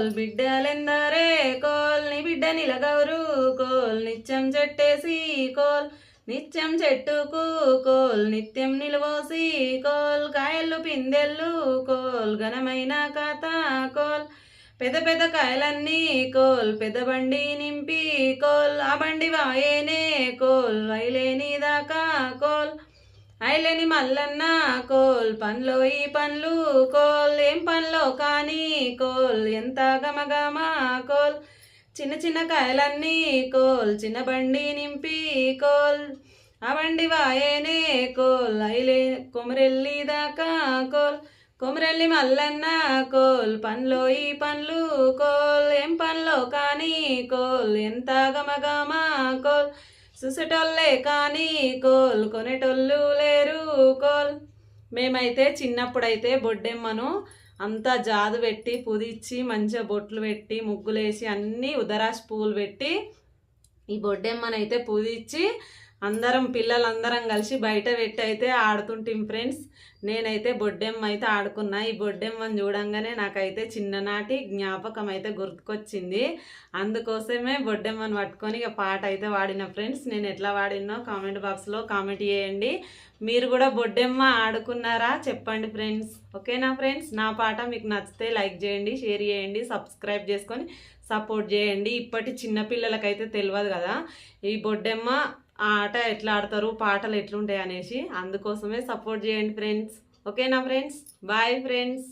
Coal బిడ్డలెందరే coal నీ బిడ్డ నిలగౌరు coal నిత్యం చెట్టేసి కోల్ నిత్యం చెట్టుకు కోల్ నిత్యం నిలవోసి కోల్ కాయలు పిందెళ్ళు కోల్ ఘనమైన కథ కోల్ పెద్ద పెద్ద కాయలన్నీ కోల్ పెద్ద బండి నింపి కోల్ ఆ బండి వాయేనే కోల్ వైలేని దాకా కోల్ ఐలేని మల్లన్న కోల్ పండ్లో ఈ పండ్లు కోల్ ఏం పనులు కా కోల్ ఎంత గమగమా కోల్. చిన్న చిన్న కాయలన్నీ కోల్ చిన్న బండి నింపి కోల్. ఆ బండి వాయేనే కోల్ ఐలే కొమరెల్లి దాకా కోల్. కొమరెల్లి మల్లన్న కోల్ పండ్లో ఈ పండ్లు కోల్. ఏం పనులో కానీ కోల్ ఎంత గమగమా కోల్. చూసేటోళ్ళే కానీ కోల్ కొనేటోళ్ళు లేరు కోల్. మేమైతే చిన్నప్పుడైతే బొడ్డెమ్మను అంతా జాదు పెట్టి పుదిచ్చి మంచిగా బొట్లు పెట్టి ముగ్గులేసి అన్నీ ఉదరాశి పువ్వులు పెట్టి ఈ బొడ్డెమ్మనైతే పుదిచ్చి అందరం పిల్లలందరం కలిసి బయట పెట్టి అయితే ఆడుతుంటాం ఫ్రెండ్స్. నేనైతే బొడ్డెమ్మ అయితే ఆడుకున్నా. ఈ బొడ్డెమ్మని చూడంగానే నాకైతే చిన్ననాటి జ్ఞాపకం అయితే గుర్తుకొచ్చింది. అందుకోసమే బొడ్డెమ్మని పట్టుకొని ఇక పాట అయితే వాడిన ఫ్రెండ్స్. నేను ఎట్లా వాడినో కామెంట్ బాక్స్లో కామెంట్ చేయండి. మీరు కూడా బొడ్డెమ్మ ఆడుకున్నారా చెప్పండి ఫ్రెండ్స్. ఓకేనా ఫ్రెండ్స్? నా పాట మీకు నచ్చితే లైక్ చేయండి షేర్ చేయండి సబ్స్క్రైబ్ చేసుకొని సపోర్ట్ చేయండి. ఇప్పటి చిన్నపిల్లలకైతే తెలియదు కదా. ఈ బొడ్డెమ్మ ఆట ఎట్లా ఆడతారు పాటలు ఎట్లుంటాయి అనేసి అందుకోసమే సపోర్ట్ చేయండి ఫ్రెండ్స్ ఓకేనా ఫ్రెండ్స్ బాయ్ ఫ్రెండ్స్